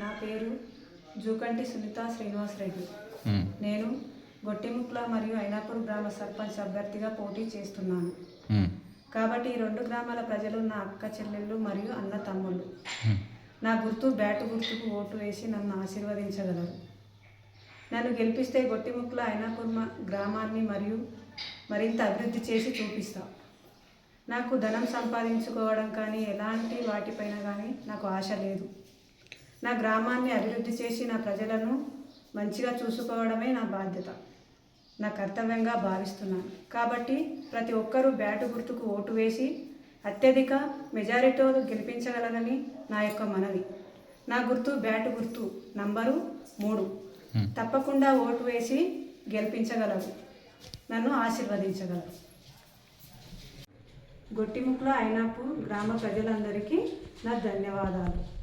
నా పేరు జూకంటి సునీత శ్రీనివాస్ రెడ్డి ఉమ్, నేను గొట్టిముక్ల మరియు ఐనాపూర్ గ్రామ సర్పంచ్ అభ్యర్థిగా పోటీ చేస్తున్నాను. కాబట్టి ఈ రెండు గ్రామాల ప్రజలు నా అక్క చెల్లెళ్ళు మరియు అన్న తమ్ముళ్ళు. నా గుర్తు బ్యాటు గుర్తుకు ఓటు వేసి నన్ను ఆశీర్వదించగలరు. నన్ను గెలిపిస్తే గొట్టిముక్ల ఐనాపూర్ గ్రామాన్ని మరియు మరింత అభివృద్ధి చేసి చూపిస్తా. నాకు ధనం సంపాదించుకోవడం కానీ ఎలాంటి వాటిపైన కానీ నాకు ఆశ లేదు. నా గ్రామాన్ని అభివృద్ధి చేసి నా ప్రజలను మంచిగా చూసుకోవడమే నా బాధ్యత. నా కర్తవ్యంగా భావిస్తున్నాను. కాబట్టి ప్రతి ఒక్కరూ బ్యాటు గుర్తుకు ఓటు వేసి అత్యధిక మెజారిటీతో గెలిపించగలరని నా యొక్క మనవి. నా గుర్తు బ్యాటు గుర్తు నంబరు మూడు. తప్పకుండా ఓటు వేసి గెలిపించగలరు. నన్ను ఆశీర్వదించగలరు. గొట్టిముక్ల అయినప్పుడు గ్రామ ప్రజలందరికీ నా ధన్యవాదాలు.